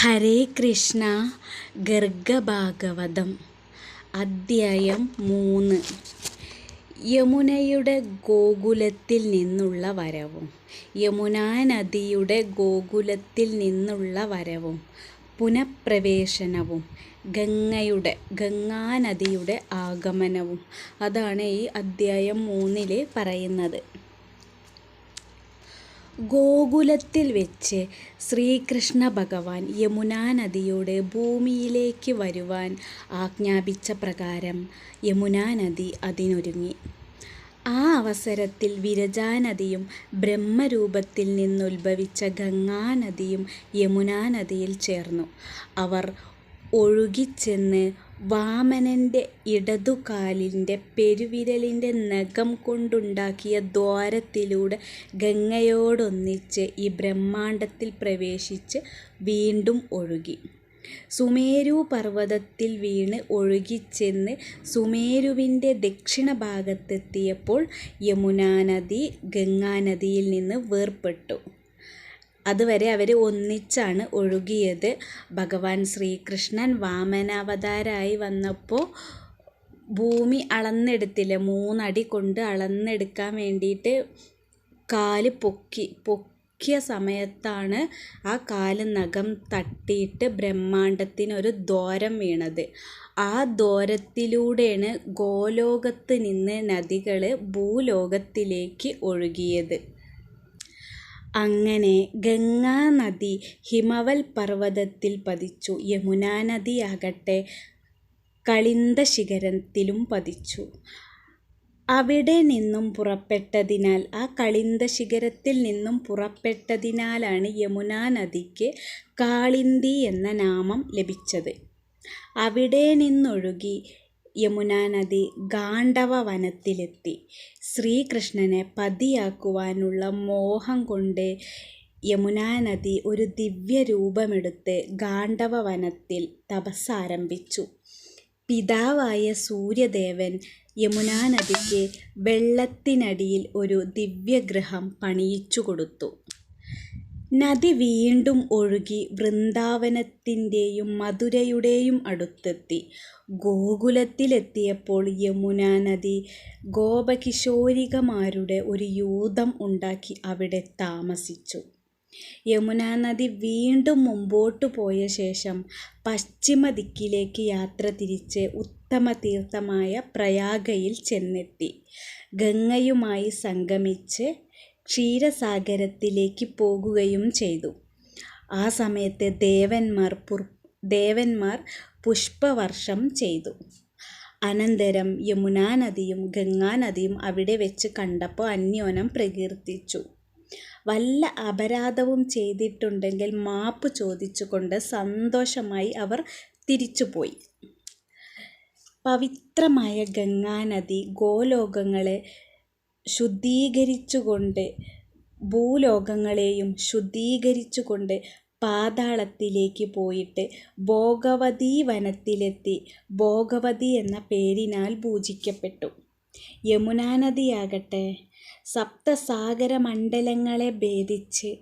ഹരേ കൃഷ്ണ ഗർഗഭാഗവതം അദ്ധ്യായം മൂന്ന്. യമുനയുടെ ഗോകുലത്തിൽ നിന്നുള്ള വരവും യമുനാ നദിയുടെ ഗോകുലത്തിൽ നിന്നുള്ള വരവും പുനഃപ്രവേശനവും ഗംഗയുടെ ഗംഗാനദിയുടെ ആഗമനവും. അതാണ് ഈ അദ്ധ്യായം മൂന്നിൽ പറയുന്നത്. ഗോകുലത്തിൽ വെച്ച് ശ്രീകൃഷ്ണ ഭഗവാൻ യമുനാ നദിയോട് ഭൂമിയിലേക്ക് വരുവാൻ ആജ്ഞാപിച്ച പ്രകാരം യമുനാ നദി അതിനൊരുങ്ങി. ആ അവസരത്തിൽ വിരജാനദിയും ബ്രഹ്മരൂപത്തിൽ നിന്നുത്ഭവിച്ച ഗംഗാനദിയും യമുനാ നദിയിൽ ചേർന്നു. അവർ ഒഴുകിച്ചെന്ന് വാമനന്റെ ഇടതുകാലിന്റെ പെരുവിരലിന്റെ നഖം കൊണ്ടുണ്ടാക്കിയ ദ്വാരത്തിലൂടെ ഗംഗയോടൊന്നിച്ച് ഈ ബ്രഹ്മാണ്ടത്തിൽ പ്രവേശിച്ച് വീണ്ടും ഒഴുകി. സുമേരു പർവതത്തിൽ വീണ് ഒഴുകിച്ചെന്ന് സുമേരുവിന്റെ ദക്ഷിണ ഭാഗത്തെത്തിയപ്പോൾ യമുനാനദി ഗംഗാനദിയിൽ നിന്ന് വേർപെട്ടു അതുവരെ അവർ ഒന്നിച്ചാണ് ഒഴുകിയത്. ഭഗവാൻ ശ്രീകൃഷ്ണൻ വാമനാവതാരമായി വന്നപ്പോൾ ഭൂമി അളന്നെടുത്തില്ല? മൂന്നടി കൊണ്ട് അളന്നെടുക്കാൻ വേണ്ടിയിട്ട് കാൽ പൊക്കി പൊക്കിയ സമയത്താണ് ആ കാൽ നഖം തട്ടിയിട്ട് ബ്രഹ്മാണ്ടത്തിനൊരു ദ്വാരം വീണത്. ആ ദ്വാരത്തിലൂടെയാണ് ഗോലോകത്ത് നിന്ന് നദികൾ ഭൂലോകത്തിലേക്ക് ഒഴുകിയത്. അങ്ങനെ ഗംഗാനദി ഹിമവൽ പർവതത്തിൽ പതിച്ചു. യമുനാനദിയാകട്ടെ കളിന്ത ശിഖരത്തിലും പതിച്ചു. അവിടെ നിന്നും പുറപ്പെട്ടതിനാൽ ആ കളിന്ത ശിഖരത്തിൽ നിന്നും പുറപ്പെട്ടതിനാലാണ് യമുനാ നദിക്ക് കാളിന്തി എന്ന നാമം ലഭിച്ചത്. അവിടെ നിന്നൊഴുകി യമുനാനദി ഗാണ്ഡവ വനത്തിലെത്തി ശ്രീകൃഷ്ണനെ പതിയാക്കുവാനുള്ള മോഹം കൊണ്ട് യമുനാനദി ഒരു ദിവ്യ ദിവ്യരൂപമെടുത്ത് ഗാണ്ഡവ വനത്തിൽ തപസ്സാരംഭിച്ചു. പിതാവായ സൂര്യദേവൻ യമുനാനദിക്ക് വെള്ളത്തിനടിയിൽ ഒരു ദിവ്യഗൃഹം പണിയിച്ചു കൊടുത്തു നദി വീണ്ടും ഒഴുകി വൃന്ദാവനത്തിന്റെയും മധുരയുടെയും അടുത്തെത്തി. ഗോകുലത്തിലെത്തിയപ്പോൾ യമുനാ നദി ഗോപകിശോരികമാരുടെ ഒരു യൂഥം ഉണ്ടാക്കി അവിടെ താമസിച്ചു. യമുനാ നദി വീണ്ടും മുമ്പോട്ടു പോയ ശേഷം പശ്ചിമ ദിക്കിലേക്ക് യാത്ര തിരിച്ച് ഉത്തമ തീർത്ഥമായ പ്രയാഗയിൽ ചെന്നെത്തി. ഗംഗയുമായി സംഗമിച്ച് ക്ഷീരസാഗരത്തിലേക്ക് പോകുകയും ചെയ്തു. ആ സമയത്ത് ദേവന്മാർ ദേവന്മാർ പുഷ്പവർഷം ചെയ്തു. അനന്തരം യമുനാ നദിയും ഗംഗാ നദിയും അവിടെ വെച്ച് കണ്ടപ്പോൾ അന്യോനം പ്രകീർത്തിച്ചു. വല്ല അപരാധവും ചെയ്തിട്ടുണ്ടെങ്കിൽ മാപ്പ് ചോദിച്ചുകൊണ്ട് സന്തോഷമായി അവർ തിരിച്ചുപോയി. പവിത്രമായ ഗംഗാനദി ഗോലോകങ്ങളെ ശുദ്ധീകരിച്ചുകൊണ്ട് ഭൂലോകങ്ങളെയും ശുദ്ധീകരിച്ചുകൊണ്ട് പാതാളത്തിലേക്ക് പോയിട്ട് ഭോഗവതി വനത്തിലെത്തി. ഭോഗവതി എന്ന പേരിനാൽ പൂജിക്കപ്പെട്ടു. യമുനാനദിയാകട്ടെ സപ്തസാഗരമണ്ഡലങ്ങളെ ഭേദിച്ച്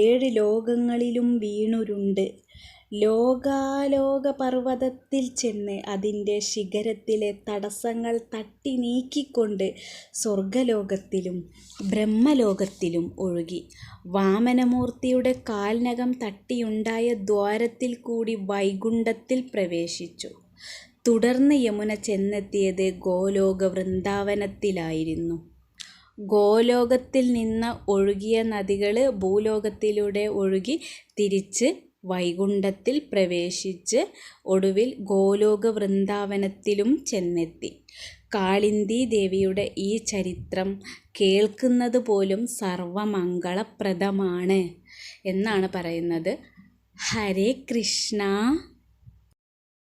ഏഴ് ലോകങ്ങളിലും വീണുരുണ്ട്. ലോകാലോക പർവതത്തിൽ ചെന്ന് അതിന്റെ ശിഖരത്തിലെ തടസ്സങ്ങൾ തട്ടി നീക്കിക്കൊണ്ട് സ്വർഗലോകത്തിലും ബ്രഹ്മലോകത്തിലും ഒഴുകി. വാമനമൂർത്തിയുടെ കാൽനകം തട്ടിയുണ്ടായ ദ്വാരത്തിൽ കൂടി വൈകുണ്ഠത്തിൽ പ്രവേശിച്ചു. തുടർന്ന് യമുന ചെന്നെത്തിയത് ഗോലോക വൃന്ദാവനത്തിലായിരുന്നു. ഗോലോകത്തിൽ നിന്ന് ഒഴുകിയ നദികൾ ഭൂലോകത്തിലൂടെ ഒഴുകി തിരിച്ച് വൈകുണ്ഠത്തിൽ പ്രവേശിച്ച് ഒടുവിൽ ഗോലോക വൃന്ദാവനത്തിലും ചെന്നെത്തി. കാളിന്ദി ദേവിയുടെ ഈ ചരിത്രം കേൾക്കുന്നത് പോലും സർവമംഗളപ്രദമാണ് എന്നാണ് പറയുന്നത്. ഹരേ കൃഷ്ണ.